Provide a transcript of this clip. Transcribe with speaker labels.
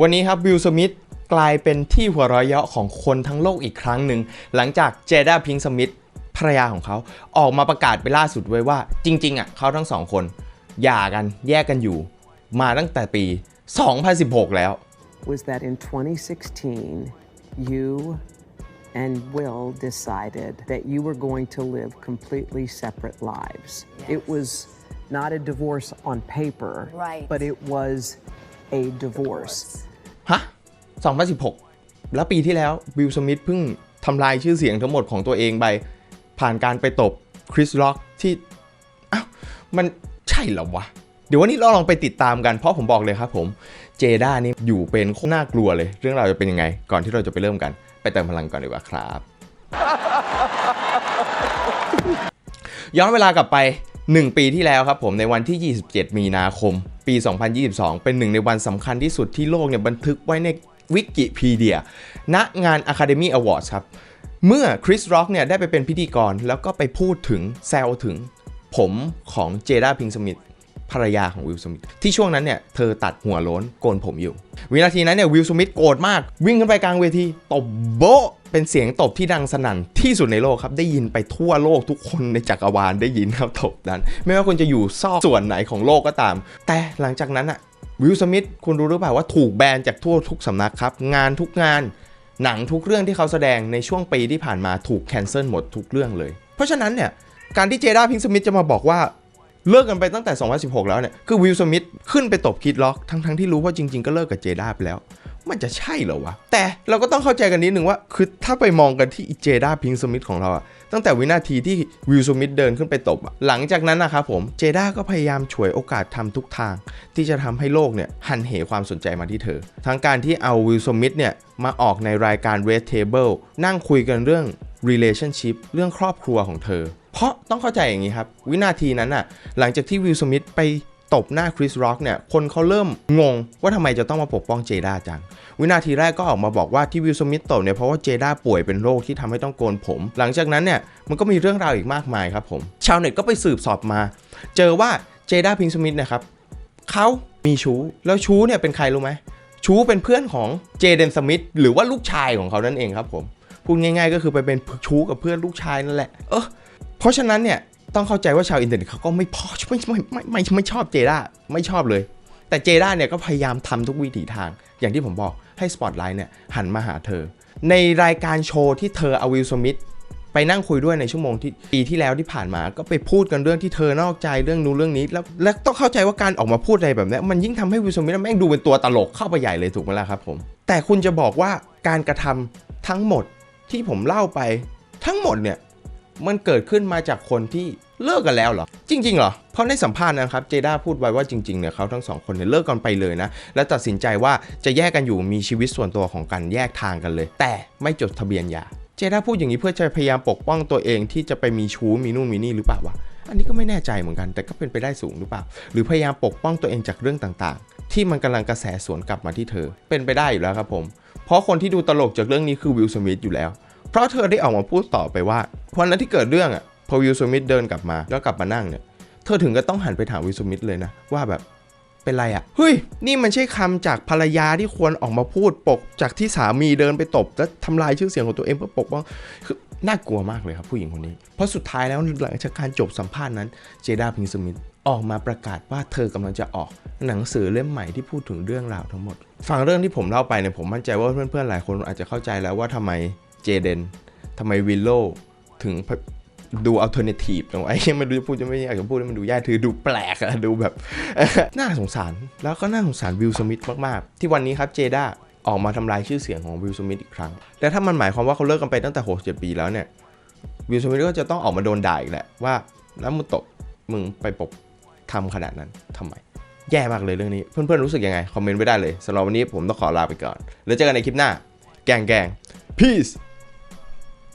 Speaker 1: วันนี้ครับวิลสมิธกลายเป็นที่หัวเราะเยาะของคนทั้งโลกอีกครั้งหนึ่ง หลังจากเจด้าพิงสมิธภรรยาของเขาออกมาประกาศไปล่าสุดไว้ว่า จริงๆอะเขาทั้งสองคนหย่ากันแยกกันอยู่ มาตั้งแต่ปี 2016 แล้ว
Speaker 2: was that in 2016, you and Will decided that you were going to live completely separate lives. It was not a divorce on paper,
Speaker 3: Right.
Speaker 2: but it was a divorce.
Speaker 1: 2016 แล้วปีที่แล้ววิลสมิธเพิ่งทำลายชื่อเสียงทั้งหมดของตัวเองไป ผ่านการไปตบคริสล็อกที่อ้าวมันใช่เหรอวะ เดี๋ยววันนี้เราลองไปติดตามกันเพราะผมบอกเลยครับผมเจด้านี่อยู่เป็นโคตรน่ากลัวเลย เรื่องราวจะเป็นยังไง ก่อนที่เราจะไปเริ่มกัน ไปเติมพลังก่อนดีกว่าครับ ย้อนเวลากลับไป 1 ปีที่แล้วครับผมในวันที่ 27 มีนาคม ปี 2022 เป็นหนึ่งในวันสำคัญที่สุดที่โลกเนี่ยบันทึกไว้ใน วิกิพีเดียณงาน Academy Awards ครับ เมื่อคริสร็อกเนี่ยได้ไปเป็นพิธีกร แล้วก็ไปพูดถึงแซวถึงผมของเจด้าพิงสมิธภรรยาของวิลสมิธที่ช่วงนั้นเนี่ยเธอตัดหัวโล้นโกนผมอยู่ วินาทีนั้นเนี่ยวิลสมิธโกรธมาก วิ่งขึ้นไปกลางเวทีตบโบะเป็นเสียงตบที่ดังสนั่นที่สุดในโลกครับ ได้ยินไปทั่วโลกทุกคนในจักรวาลได้ยินครับตบนั้น ไม่ว่าคุณจะอยู่ซอกส่วนไหนของโลกก็ตาม แต่หลังจากนั้นอะ วิลสมิธคุณรู้หรือเปล่าว่าถูกแบนจากทั่วทุกสำนักครับ งานทุกงานหนังทุกเรื่องที่เขาแสดงในช่วงปีที่ผ่านมาถูกแคนเซิลหมดทุกเรื่องเลย เพราะฉะนั้นเนี่ยการที่เจด้าพิงสมิธจะมาบอกว่าเลิกกันไปตั้งแต่ 2016 แล้วเนี่ย คือวิลสมิธขึ้นไปตบคิดล็อก ทั้งๆที่รู้ว่าจริงๆ ก็เลิกกับเจด้าไปแล้ว มันจะใช่เหรอวะ แต่เราก็ต้องเข้าใจกันนิดนึงว่า คือถ้าไปมองกันที่เจด้าพิงสมิธของเราอะตั้งแต่วินาทีที่วิลสมิธเดินขึ้นไปตบอะหลังจากนั้นนะครับผมเจด้าก็พยายามฉวยโอกาสทำทุกทาง ที่จะทำให้โลกเนี่ยหันเหความสนใจมาที่เธอ ทั้งการที่เอาวิลสมิธเนี่ยมาออกในรายการ Red Table นั่งคุยกันเรื่อง relationship เรื่องครอบครัวของเธอ เพราะต้องเข้าใจอย่างนี้ครับ วินาทีนั้นน่ะหลังจากที่วิลสมิธไป ตบหน้าคริสร็อกเนี่ยคนเขาเริ่มงงว่าทำไมจะต้องมาปกป้องเจด้าจัง วินาทีแรกก็ออกมาบอกว่าที่วิลสมิธตบเนี่ยเพราะว่าเจด้าป่วยเป็นโรคที่ทำให้ต้องโกนผม หลังจากนั้นเนี่ยมันก็มีเรื่องราวอีกมากมายครับผม ชาวเน็ตก็ไปสืบสอบมา เจอว่าเจด้าพิงสมิธนะครับเขามีชู้แล้วชู้เนี่ยเป็นใครรู้ไหมชู้เป็นเพื่อนของเจเดนสมิธหรือว่าลูกชายของเขานั่นเองครับผมพูดง่าย ๆ ก็คือไปเป็นชู้กับเพื่อนลูกชายนั่นแหละเออเพราะฉะนั้นเนี่ย ต้องเข้าใจว่าชาวอินเทอร์เน็ตเขาก็ไม่พอไม่ไม่ไม่ไม่ไม่ชอบเจด้าไม่ชอบเลย แต่เจด้าเนี่ยก็พยายามทำทุกวิถีทาง อย่างที่ผมบอกให้สปอตไลท์เนี่ยหันมาหาเธอ ในรายการโชว์ที่เธอเอาวิลสมิธไปนั่งคุยด้วยในชั่วโมงที่ปีที่แล้วที่ผ่านมา ก็ไปพูดกันเรื่องที่เธอนอกใจเรื่องนู้นเรื่องนี้ แล้วและต้องเข้าใจว่าการออกมาพูดอะไรแบบนี้มันยิ่งทำให้วิลสมิธแม่งดูเป็นตัวตลกเข้าไปใหญ่เลยถูกไหมล่ะครับผมแต่คุณจะบอกว่าการกระทำทั้งหมดที่ผมเล่าไปทั้งหมดเนี่ยมันเกิดขึ้นมาจากคนที่ เลิกกันแล้วเหรอ จริงๆเหรอ เพราะในสัมภาษณ์นะครับ เจด้าพูดไว้ว่าจริงๆเนี่ยเขาทั้งสองคนเนี่ยเลิกกันไปเลยนะ และตัดสินใจว่าจะแยกกันอยู่มีชีวิตส่วนตัวของกันแยกทางกันเลย แต่ไม่จดทะเบียนหย่าเจด้าพูดอย่างนี้เพื่อจะพยายามปกป้องตัวเองที่จะไปมีชู้มีนู่นมีนี่หรือเปล่าวะอันนี้ก็ไม่แน่ใจเหมือนกัน แต่ก็เป็นไปได้สูงหรือเปล่า หรือพยายามปกป้องตัวเองจากเรื่องต่างๆ ที่มันกำลังกระแสสวนกลับมาที่เธอ เป็นไปได้อยู่แล้วครับผม เพราะคนที่ดูตลกจากเรื่องนี้คือวิลสมิธอยู่แล้ว เพราะเธอได้ออกมาพูดต่อไปว่าวันนั้นที่เกิดเรื่องอะ พอวิลสมิธเดินกลับมาแล้วกลับมานั่งเนี่ยเธอถึงก็ต้องหันไปถามวิลสมิธเลยนะ ว่าแบบเป็นไรอะเฮ้ย นี่มันใช่คำจากภรรยาที่ควรออกมาพูดปก จากที่สามีเดินไปตบ และทำลายชื่อเสียงของตัวเองเพื่อปกป้องคือน่ากลัวมากเลยครับผู้หญิงคนนี้ เพราะสุดท้ายแล้วหลังจากการจบสัมภาษณ์นั้นเจด้าพิงสมิธออกมาประกาศว่าเธอกำลังจะออกหนังสือเล่มใหม่ที่พูดถึงเรื่องราวทั้งหมดฟังเรื่องที่ผมเล่าไปเนี่ยผมมั่นใจว่าเพื่อนๆหลายคนอาจจะเข้าใจแล้วว่าทำไมเจเดนทำไมวิลโลถึง ดูอัลเทอร์เนทีฟตรงไอ้ยังไม่รู้จะพูดจะไม่อยากจะพูดให้มันดูยากถือดูแปลกอะดูแบบน่าสงสารแล้วก็น่าสงสารวิลสมิธมากๆ ที่วันนี้ครับเจด้าออกมาทำลายชื่อเสียงของวิลสมิธอีกครั้ง แต่ถ้ามันหมายความว่าเขาเลิกกันไปตั้งแต่6 7ปีแล้วเนี่ยวิลสมิธก็จะต้องออกมาโดนด่าอีกแหละว่าแล้วมึงตบมึงไปปกทำขนาดนั้นทำไม แย่มากเลยเรื่องนี้ เพื่อนๆรู้สึกยังไง คอมเมนต์ไว้ได้เลยสำหรับวันนี้ผมต้องขอลาไปก่อน แล้วเจอกันในคลิปหน้า แกงแกง peace